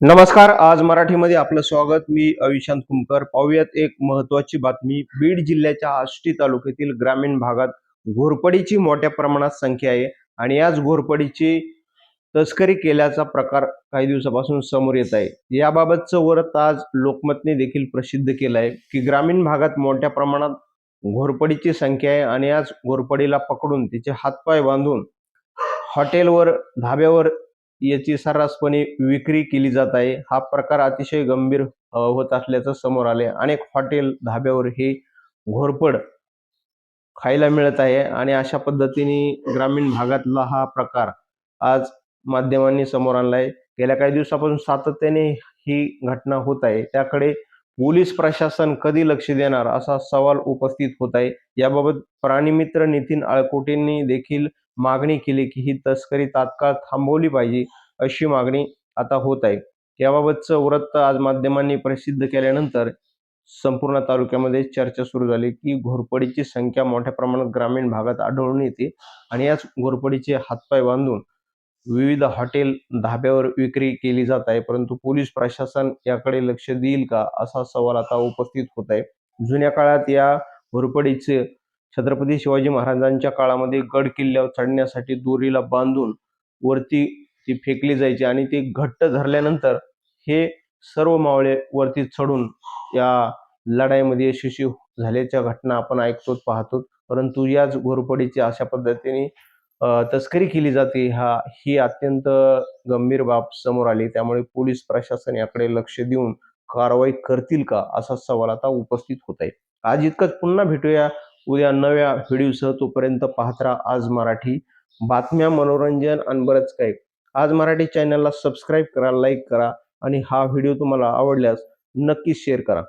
नमस्कार आज मराठीमध्ये आपलं स्वागत. मी अविशांत कुमकर. पाहूयात एक महत्वाची बातमी. बीड जिल्ह्याच्या आष्टी तालुक्यातील ग्रामीण भागात घोरपडीची मोठ्या प्रमाणात संख्या आहे आणि याच घोरपडीची तस्करी केल्याचा प्रकार काही दिवसापासून समोर येत आहे. याबाबतचं वरत आज लोकमतने देखील प्रसिद्ध केलं आहे की ग्रामीण भागात मोठ्या प्रमाणात घोरपडीची संख्या आहे आणि याच घोरपडीला पकडून तिचे हातपाय बांधून हॉटेलवर धाब्यावर याची सर्रासपणे विक्री केली जात आहे. हा प्रकार अतिशय गंभीर होत असल्याचं समोर आले अनेक हॉटेल धाब्यावर हे घोरपड खायला मिळत आहे आणि अशा पद्धतीने ग्रामीण भागातला हा प्रकार आज माध्यमांनी समोर आणला आहे गेल्या काही दिवसापासून सातत्याने ही घटना होत आहे. त्याकडे पोलीस प्रशासन कधी लक्ष देणार असा सवाल उपस्थित होत आहे. याबाबत प्राणीमित्र नितीन आळकोटेंनी देखील मागणी केली की ही तस्करी तात्काळ थांबवली पाहिजे अशी मागणी आता होत आहे. याबाबतचं वृत्त आज माध्यमांनी प्रसिद्ध केल्यानंतर संपूर्ण तालुक्यामध्ये चर्चा सुरू झाली की घोरपडीची संख्या मोठ्या प्रमाणात ग्रामीण भागात आढळून येते आणि याच घोरपडीचे हातपाय बांधून विविध हॉटेल धाब्यावर विक्री केली जात आहे. परंतु पोलीस प्रशासन याकडे लक्ष देईल का असा सवाल आता उपस्थित होत आहे. जुन्या काळात या घोरपडीचे छत्रपती शिवाजी महाराजांच्या काळामध्ये गड किल्ल्यावर चढण्यासाठी दोरीला बांधून वरती ती फेकली जायची आणि ती घट्ट धरल्यानंतर हे सर्व मावळे वरती चढून या लढाईमध्ये यशस्वी झाल्याच्या घटना आपण ऐकतो पाहतो परंतु याच घोरपडीची अशा पद्धतीने तस्करी केली जाते हा ही अत्यंत गंभीर बाब समोर आली. त्यामुळे पोलीस प्रशासन याकडे लक्ष देऊन कारवाई करतील का असा सवाल आता उपस्थित होत आहे. आज इतकंच. पुन्हा भेटूया. उद्या नव्या व्हिडिओसह तोपर्यंत पाहत राहा आज मराठी बातम्या मनोरंजन आणि बरंच काही. आज मराठी चॅनलला सबस्क्राईब करा लाईक करा आणि हा व्हिडिओ तुम्हाला आवडल्यास नक्कीच शेअर करा.